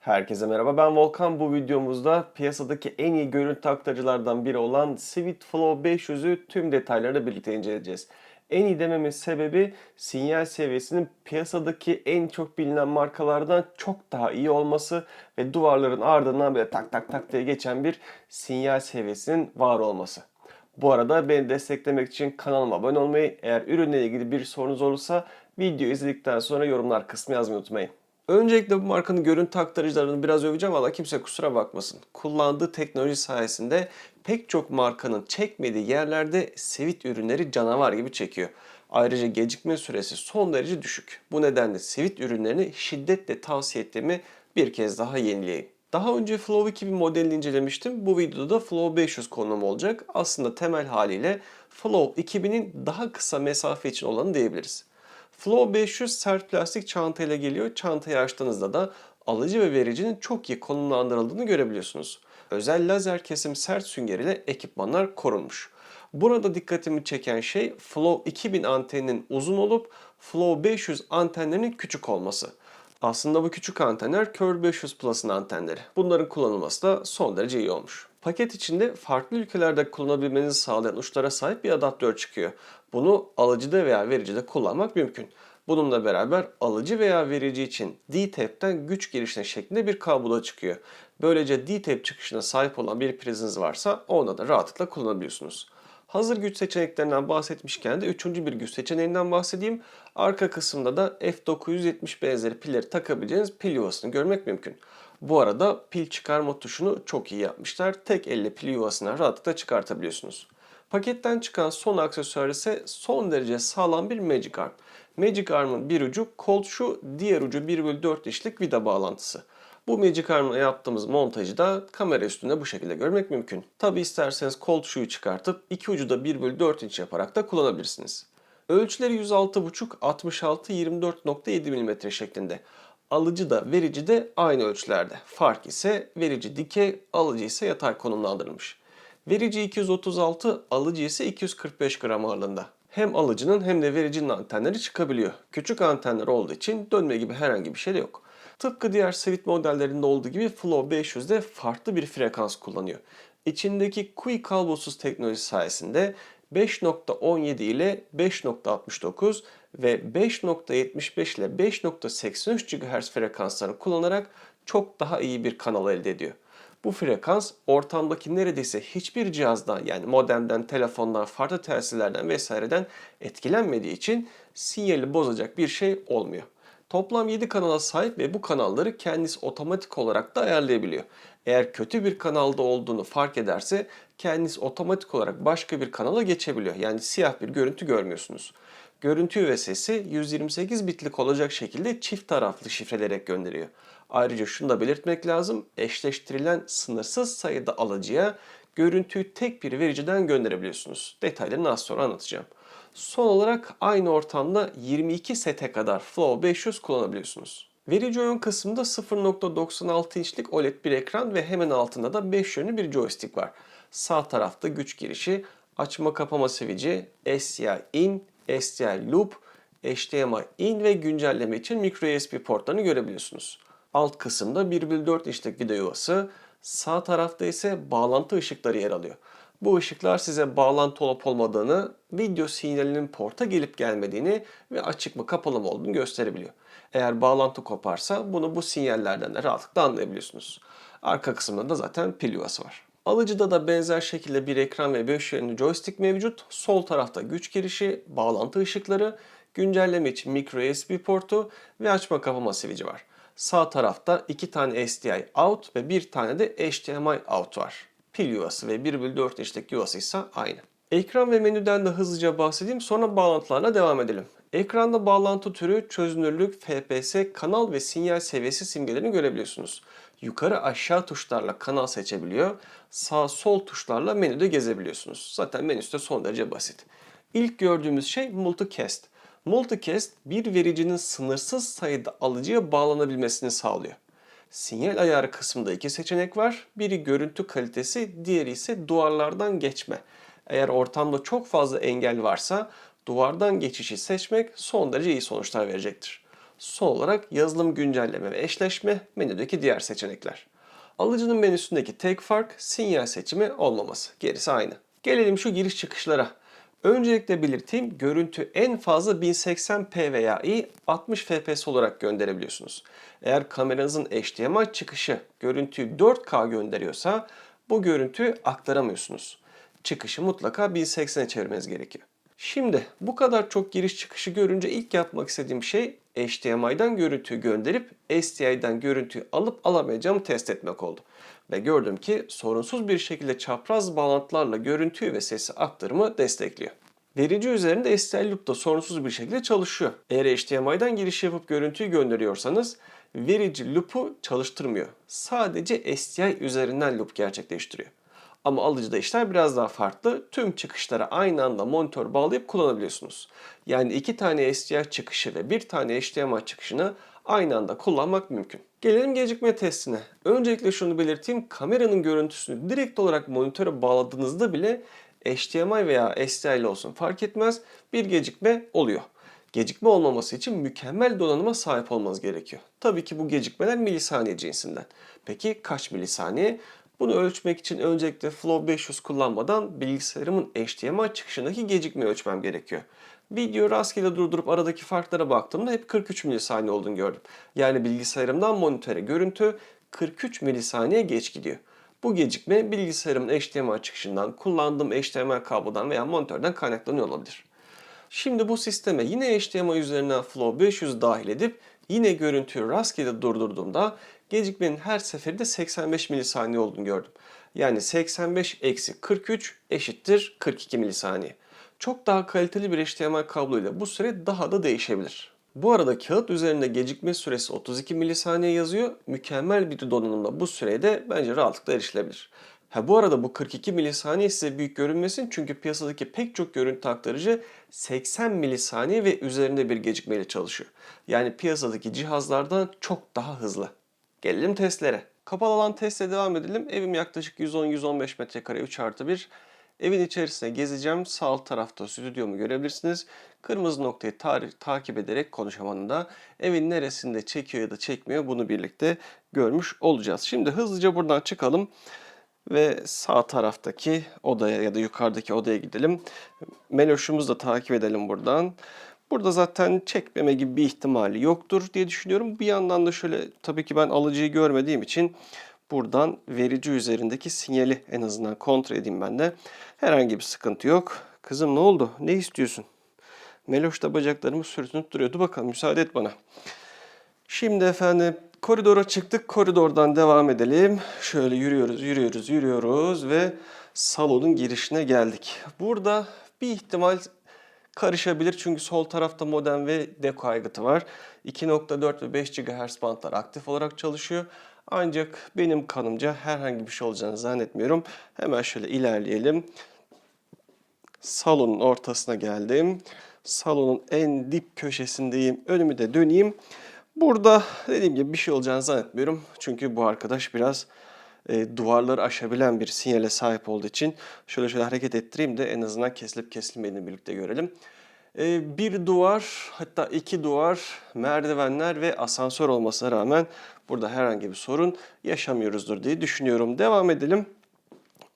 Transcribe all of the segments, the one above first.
Herkese merhaba ben Volkan. Bu videomuzda piyasadaki en iyi görüntü aktarıcılardan biri olan Sweet Flow 500'ü tüm detaylarıyla birlikte inceleyeceğiz. En iyi dememin sebebi sinyal seviyesinin piyasadaki en çok bilinen markalardan çok daha iyi olması ve duvarların ardından böyle tak tak tak diye geçen bir sinyal seviyesinin var olması. Bu arada beni desteklemek için kanalıma abone olmayı, eğer ürünle ilgili bir sorunuz olursa video izledikten sonra yorumlar kısmı yazmayı unutmayın. Öncelikle bu markanın görüntü aktarıcılarını biraz öveceğim ama kimse kusura bakmasın. Kullandığı teknoloji sayesinde pek çok markanın çekmediği yerlerde Sweet ürünleri canavar gibi çekiyor. Ayrıca gecikme süresi son derece düşük. Bu nedenle Sweet ürünlerini şiddetle tavsiye ettiğimi bir kez daha yenileyeyim. Daha önce Flow 2000 modelini incelemiştim. Bu videoda da Flow 500 konum olacak. Aslında temel haliyle Flow 2000'in daha kısa mesafe için olanı diyebiliriz. Flow 500 sert plastik çantayla geliyor. Çantayı açtığınızda da alıcı ve vericinin çok iyi konumlandırıldığını görebiliyorsunuz. Özel lazer kesim sert sünger ile ekipmanlar korunmuş. Burada dikkatimi çeken şey Flow 2000 anteninin uzun olup Flow 500 antenlerinin küçük olması. Aslında bu küçük antenler Curve 500 Plus'ın antenleri. Bunların kullanılması da son derece iyi olmuş. Paket içinde farklı ülkelerde kullanabilmenizi sağlayan uçlara sahip bir adaptör çıkıyor. Bunu alıcıda veya vericide kullanmak mümkün. Bununla beraber alıcı veya verici için D-Tap'ten güç girişine şeklinde bir kablo çıkıyor. Böylece D-Tap çıkışına sahip olan bir priziniz varsa onda da rahatlıkla kullanabiliyorsunuz. Hazır güç seçeneklerinden bahsetmişken de üçüncü bir güç seçeneğinden bahsedeyim. Arka kısımda da F970 benzeri pilleri takabileceğiniz pil yuvasını görmek mümkün. Bu arada pil çıkarma tuşunu çok iyi yapmışlar. Tek elle pil yuvasına rahatlıkla çıkartabiliyorsunuz. Paketten çıkan son aksesuar ise son derece sağlam bir Magic Arm. Magic Arm'ın bir ucu Colt şu, diğer ucu 1x4 dişlik vida bağlantısı. Bu Magic Arm'la yaptığımız montajı da kamera üstünde bu şekilde görmek mümkün. Tabi isterseniz Colt şuyu çıkartıp iki ucu da 1x4 inç yaparak da kullanabilirsiniz. Ölçüleri 106.5 66 24.7 mm şeklinde. Alıcı da verici de aynı ölçülerde. Fark ise verici dikey, alıcı ise yatay konumlandırılmış. Verici 236, alıcı ise 245 gram ağırlığında. Hem alıcının hem de vericinin antenleri çıkabiliyor. Küçük antenler olduğu için dönme gibi herhangi bir şey de yok. Tıpkı diğer Sweet modellerinde olduğu gibi Flow 500'de farklı bir frekans kullanıyor. İçindeki Qi kablosuz teknoloji sayesinde 5.17 ile 5.69 ve 5.75 ile 5.83 GHz frekanslarını kullanarak çok daha iyi bir kanal elde ediyor. Bu frekans ortamdaki neredeyse hiçbir cihazdan yani modemden, telefondan, farklı telsizlerden vesaireden etkilenmediği için sinyali bozacak bir şey olmuyor. Toplam 7 kanala sahip ve bu kanalları kendisi otomatik olarak da ayarlayabiliyor. Eğer kötü bir kanalda olduğunu fark ederse kendisi otomatik olarak başka bir kanala geçebiliyor. Yani siyah bir görüntü görmüyorsunuz. Görüntü ve sesi 128 bitlik olacak şekilde çift taraflı şifrelerek gönderiyor. Ayrıca şunu da belirtmek lazım. Eşleştirilen sınırsız sayıda alıcıya görüntüyü tek bir vericiden gönderebiliyorsunuz. Detaylarını az sonra anlatacağım. Son olarak aynı ortamda 22 sete kadar Flow 500 kullanabiliyorsunuz. Verici oyun kısmında 0.96 inçlik OLED bir ekran ve hemen altında da 5 yönlü bir joystick var. Sağ tarafta güç girişi, açma kapama switch'i, SDI in, SDI loop, HDMI in ve güncelleme için micro USB portlarını görebiliyorsunuz. Alt kısımda 1.4 inçlik video yuvası, sağ tarafta ise bağlantı ışıkları yer alıyor. Bu ışıklar size bağlantı olup olmadığını, video sinyalinin porta gelip gelmediğini ve açık mı kapalı mı olduğunu gösterebiliyor. Eğer bağlantı koparsa bunu bu sinyallerden de rahatlıkla anlayabiliyorsunuz. Arka kısımda da zaten pil yuvası var. Alıcıda da benzer şekilde bir ekran ve 5 yönlü joystick mevcut. Sol tarafta güç girişi, bağlantı ışıkları, güncelleme için micro USB portu ve açma kapama switch'i var. Sağ tarafta iki tane SDI out ve bir tane de HDMI out var. Pil yuvası ve 1.4 inçlik yuvası ise aynı. Ekran ve menüden de hızlıca bahsedeyim sonra bağlantılarla devam edelim. Ekranda bağlantı türü, çözünürlük, FPS, kanal ve sinyal seviyesi simgelerini görebiliyorsunuz. Yukarı aşağı tuşlarla kanal seçebiliyor, sağ sol tuşlarla menüde gezebiliyorsunuz. Zaten menüsü de son derece basit. İlk gördüğümüz şey Multicast. Multicast bir vericinin sınırsız sayıda alıcıya bağlanabilmesini sağlıyor. Sinyal ayarı kısmında iki seçenek var. Biri görüntü kalitesi, diğeri ise duvarlardan geçme. Eğer ortamda çok fazla engel varsa duvardan geçişi seçmek son derece iyi sonuçlar verecektir. Son olarak yazılım güncelleme ve eşleşme menüdeki diğer seçenekler. Alıcının menüsündeki tek fark sinyal seçimi olmaması. Gerisi aynı. Gelelim şu giriş çıkışlara. Öncelikle belirteyim görüntü en fazla 1080p veya i 60 fps olarak gönderebiliyorsunuz. Eğer kameranızın HDMI çıkışı görüntüyü 4K gönderiyorsa bu görüntüyü aktaramıyorsunuz. Çıkışı mutlaka 1080'e çevirmeniz gerekiyor. Şimdi bu kadar çok giriş çıkışı görünce ilk yapmak istediğim şey HDMI'den görüntüyü gönderip SDI'den görüntüyü alıp alamayacağımı test etmek oldu. Ve gördüm ki sorunsuz bir şekilde çapraz bağlantılarla görüntüyü ve sesi aktarımı destekliyor. Verici üzerinde STL loop da sorunsuz bir şekilde çalışıyor. Eğer HDMI'den giriş yapıp görüntüyü gönderiyorsanız verici loop'u çalıştırmıyor. Sadece SDI üzerinden loop gerçekleştiriyor. Ama alıcıda işler biraz daha farklı. Tüm çıkışlara aynı anda monitör bağlayıp kullanabiliyorsunuz. Yani iki tane SDI çıkışı ve bir tane HDMI çıkışını aynı anda kullanmak mümkün. Gelelim gecikme testine. Öncelikle şunu belirteyim. Kameranın görüntüsünü direkt olarak monitöre bağladığınızda bile HDMI veya SDI olsun fark etmez bir gecikme oluyor. Gecikme olmaması için mükemmel donanıma sahip olmanız gerekiyor. Tabii ki bu gecikmeler milisaniye cinsinden. Peki kaç milisaniye? Bunu ölçmek için öncelikle Flow 500 kullanmadan bilgisayarımın HDMI çıkışındaki gecikmeyi ölçmem gerekiyor. Video rastgele durdurup aradaki farklara baktığımda hep 43 milisaniye olduğunu gördüm. Yani bilgisayarımdan monitöre görüntü 43 milisaniye geç gidiyor. Bu gecikme bilgisayarımın HDMI çıkışından, kullandığım HDMI kablodan veya monitörden kaynaklanıyor olabilir. Şimdi bu sisteme yine HDMI üzerinden Flow 500 dahil edip yine görüntüyü rastgele durdurduğumda gecikmenin her seferinde 85 milisaniye olduğunu gördüm. Yani 85 eksi 43 eşittir 42 milisaniye. Çok daha kaliteli bir HDMI kabloyla bu süre daha da değişebilir. Bu arada kağıt üzerinde gecikme süresi 32 milisaniye yazıyor. Mükemmel bir donanımda bu süreye de bence rahatlıkla erişilebilir. Ha bu arada bu 42 milisaniye size büyük görünmesin çünkü piyasadaki pek çok görüntü aktarıcı 80 milisaniye ve üzerinde bir gecikmeyle çalışıyor. Yani piyasadaki cihazlardan çok daha hızlı. Gelelim testlere. Kapalı alan testle devam edelim. Evim yaklaşık 110-115 metrekare 3 artı 1. Evin içerisine gezeceğim. Sağ tarafta stüdyomu görebilirsiniz. Kırmızı noktayı takip ederek konuşamanında evin neresinde çekiyor ya da çekmiyor bunu birlikte görmüş olacağız. Şimdi hızlıca buradan çıkalım ve sağ taraftaki odaya ya da yukarıdaki odaya gidelim. Meloş'umuzu da takip edelim buradan. Burada zaten çekmeme gibi bir ihtimali yoktur diye düşünüyorum. Bir yandan da şöyle tabii ki ben alıcıyı görmediğim için buradan verici üzerindeki sinyali en azından kontrol edeyim ben de. Herhangi bir sıkıntı yok. Kızım ne oldu? Ne istiyorsun? Meloş da bacaklarımı sürtünüp duruyordu. Bakalım müsaade et bana. Şimdi efendim koridora çıktık. Koridordan devam edelim. Şöyle yürüyoruz, yürüyoruz, yürüyoruz ve salonun girişine geldik. Burada bir ihtimal karışabilir çünkü sol tarafta modem ve deko aygıtı var. 2.4 ve 5 GHz bantlar aktif olarak çalışıyor. Ancak benim kanımca herhangi bir şey olacağını zannetmiyorum. Hemen şöyle ilerleyelim. Salonun ortasına geldim. Salonun en dip köşesindeyim. Önümü de döneyim. Burada dediğim gibi bir şey olacağını zannetmiyorum. Çünkü bu arkadaş biraz e, duvarları aşabilen bir sinyale sahip olduğu için şöyle şöyle hareket ettireyim de en azından kesilip kesilmediğini birlikte görelim. E, bir duvar hatta iki duvar, merdivenler ve asansör olmasına rağmen burada herhangi bir sorun yaşamıyoruzdur diye düşünüyorum. Devam edelim.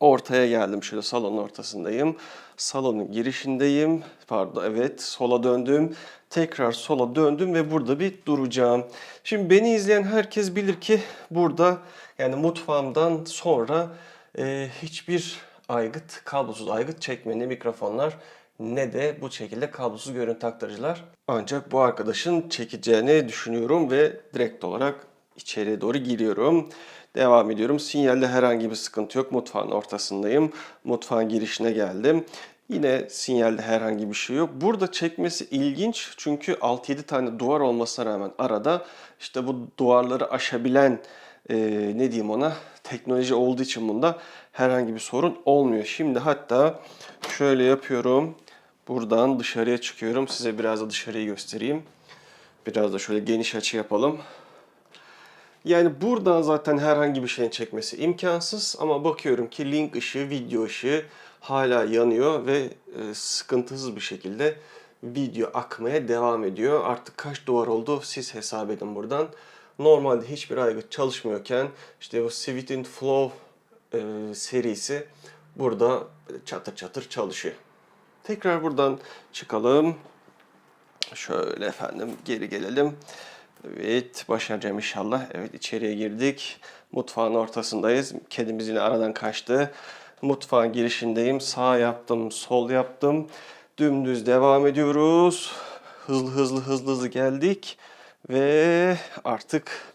Ortaya geldim. Şöyle salonun ortasındayım. Salonun girişindeyim. Pardon evet sola döndüm. Tekrar sola döndüm ve burada bir duracağım. Şimdi beni izleyen herkes bilir ki burada yani mutfağımdan sonra e, hiçbir aygıt, kablosuz aygıt çekme mikrofonlar ne de bu şekilde kablosuz görüntü aktarıcılar. Ancak bu arkadaşın çekeceğini düşünüyorum ve direkt olarak içeriye doğru giriyorum. Devam ediyorum. Sinyalde herhangi bir sıkıntı yok. Mutfağın ortasındayım. Mutfağın girişine geldim. Yine sinyalde herhangi bir şey yok. Burada çekmesi ilginç çünkü 6-7 tane duvar olmasına rağmen arada işte bu duvarları aşabilen e, ne diyeyim ona teknoloji olduğu için bunda herhangi bir sorun olmuyor. Şimdi hatta şöyle yapıyorum. Buradan dışarıya çıkıyorum. Size biraz da dışarıyı göstereyim. Biraz da şöyle geniş açı yapalım. Yani buradan zaten herhangi bir şeyin çekmesi imkansız ama bakıyorum ki link ışığı, video ışığı hala yanıyor ve e, sıkıntısız bir şekilde video akmaya devam ediyor. Artık kaç duvar oldu siz hesap edin buradan. Normalde hiçbir aygıt çalışmıyorken işte bu Sweet and Flow e, serisi burada çatır çatır çalışıyor. Tekrar buradan çıkalım. Şöyle efendim geri gelelim. Evet başaracağım inşallah. Evet içeriye girdik. Mutfağın ortasındayız. Kedimiz yine aradan kaçtı. Mutfağın girişindeyim. Sağ yaptım, sol yaptım. Dümdüz devam ediyoruz. Hızlı hızlı hızlı hızlı geldik. Ve artık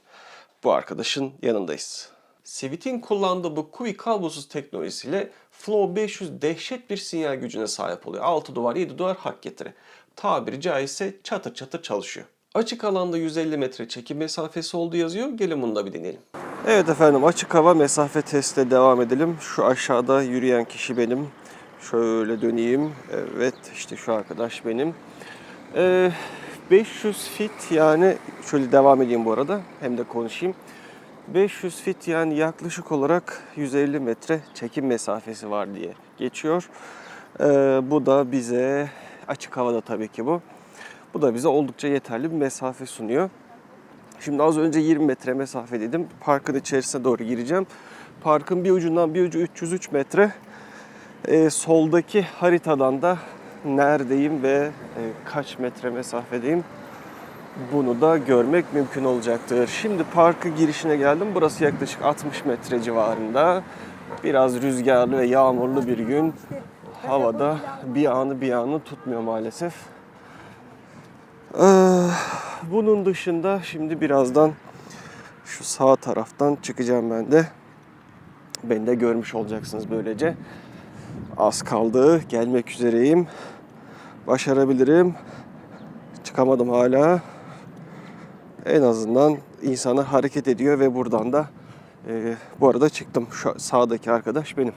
bu arkadaşın yanındayız. Sivit'in kullandığı bu Kubi kablosuz teknolojisiyle Flow 500 dehşet bir sinyal gücüne sahip oluyor. 6 duvar 7 duvar hak getiri. Tabiri caizse çatır çatır çalışıyor. Açık alanda 150 metre çekim mesafesi olduğu yazıyor. Gelin bunu da bir deneyelim. Evet efendim açık hava mesafe testine devam edelim. Şu aşağıda yürüyen kişi benim. Şöyle döneyim. Evet işte şu arkadaş benim. Ee, 500 fit yani şöyle devam edeyim bu arada hem de konuşayım. 500 fit yani yaklaşık olarak 150 metre çekim mesafesi var diye geçiyor. Ee, bu da bize açık havada tabii ki bu. Bu da bize oldukça yeterli bir mesafe sunuyor. Şimdi az önce 20 metre mesafe dedim. Parkın içerisine doğru gireceğim. Parkın bir ucundan bir ucu 303 metre. Ee, soldaki haritadan da neredeyim ve e, kaç metre mesafedeyim bunu da görmek mümkün olacaktır. Şimdi parkı girişine geldim. Burası yaklaşık 60 metre civarında. Biraz rüzgarlı ve yağmurlu bir gün. Havada bir anı bir anı tutmuyor maalesef. Ee, bunun dışında şimdi birazdan şu sağ taraftan çıkacağım ben de. Beni de görmüş olacaksınız böylece. Az kaldı. Gelmek üzereyim. Başarabilirim. Çıkamadım hala. En azından insana hareket ediyor ve buradan da e, bu arada çıktım. Şu sağdaki arkadaş benim.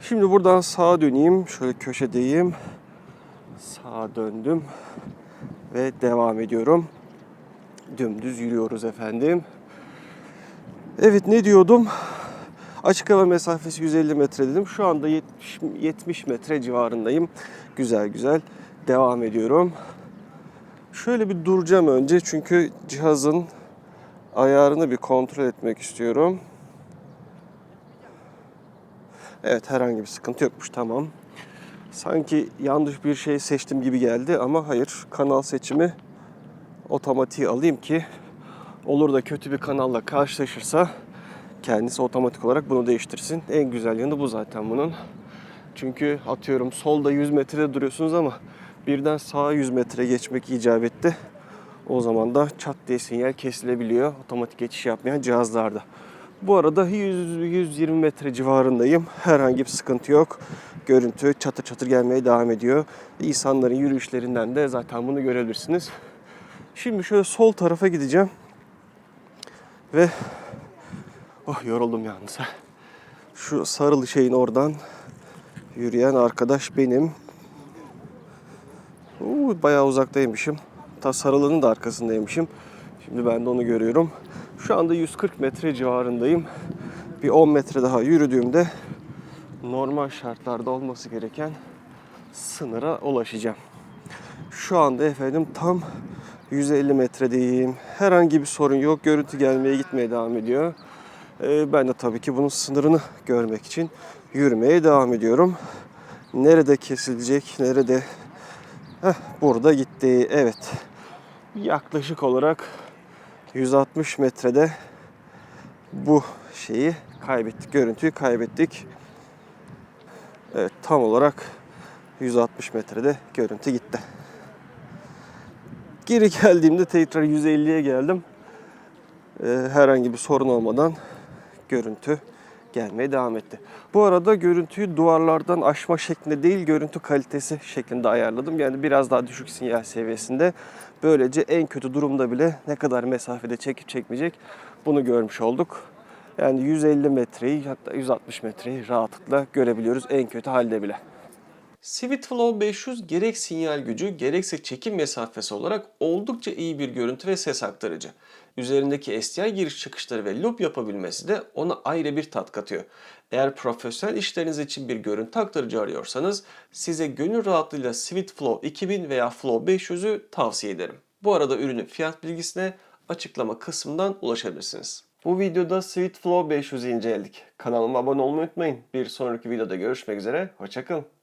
Şimdi buradan sağa döneyim. Şöyle köşedeyim. Sağa döndüm ve devam ediyorum. Dümdüz yürüyoruz efendim. Evet ne diyordum? Açık hava mesafesi 150 metre dedim. Şu anda 70, 70 metre civarındayım. Güzel güzel devam ediyorum. Şöyle bir duracağım önce çünkü cihazın ayarını bir kontrol etmek istiyorum. Evet herhangi bir sıkıntı yokmuş tamam. Sanki yanlış bir şey seçtim gibi geldi ama hayır kanal seçimi otomatiği alayım ki olur da kötü bir kanalla karşılaşırsa kendisi otomatik olarak bunu değiştirsin. En güzel yanı bu zaten bunun. Çünkü atıyorum solda 100 metrede duruyorsunuz ama birden sağa 100 metre geçmek icap etti. O zaman da çat diye sinyal kesilebiliyor otomatik geçiş yapmayan cihazlarda. Bu arada 100-120 metre civarındayım. Herhangi bir sıkıntı yok. Görüntü çatır çatır gelmeye devam ediyor. İnsanların yürüyüşlerinden de zaten bunu görebilirsiniz. Şimdi şöyle sol tarafa gideceğim. Ve oh yoruldum yalnız. Şu sarılı şeyin oradan yürüyen arkadaş benim. Oo, bayağı uzaktaymışım. Ta sarılının da arkasındaymışım. Şimdi ben de onu görüyorum. Şu anda 140 metre civarındayım. Bir 10 metre daha yürüdüğümde normal şartlarda olması gereken sınıra ulaşacağım. Şu anda efendim tam 150 metredeyim. Herhangi bir sorun yok. Görüntü gelmeye gitmeye devam ediyor. Ee, ben de tabii ki bunun sınırını görmek için yürümeye devam ediyorum. Nerede kesilecek, nerede Heh, burada gitti. Evet. Yaklaşık olarak 160 metrede bu şeyi kaybettik. Görüntüyü kaybettik. Evet tam olarak 160 metrede görüntü gitti. Geri geldiğimde tekrar 150'ye geldim. Ee, herhangi bir sorun olmadan görüntü gelmeye devam etti. Bu arada görüntüyü duvarlardan aşma şeklinde değil, görüntü kalitesi şeklinde ayarladım. Yani biraz daha düşük sinyal seviyesinde. Böylece en kötü durumda bile ne kadar mesafede çekip çekmeyecek bunu görmüş olduk. Yani 150 metreyi hatta 160 metreyi rahatlıkla görebiliyoruz en kötü halde bile. SweetFlow 500 gerek sinyal gücü gerekse çekim mesafesi olarak oldukça iyi bir görüntü ve ses aktarıcı. Üzerindeki SDI giriş çıkışları ve loop yapabilmesi de ona ayrı bir tat katıyor. Eğer profesyonel işleriniz için bir görüntü aktarıcı arıyorsanız size gönül rahatlığıyla SweetFlow 2000 veya Flow 500'ü tavsiye ederim. Bu arada ürünün fiyat bilgisine açıklama kısmından ulaşabilirsiniz. Bu videoda SweetFlow 500'ü inceledik. Kanalıma abone olmayı unutmayın. Bir sonraki videoda görüşmek üzere. Hoşçakalın.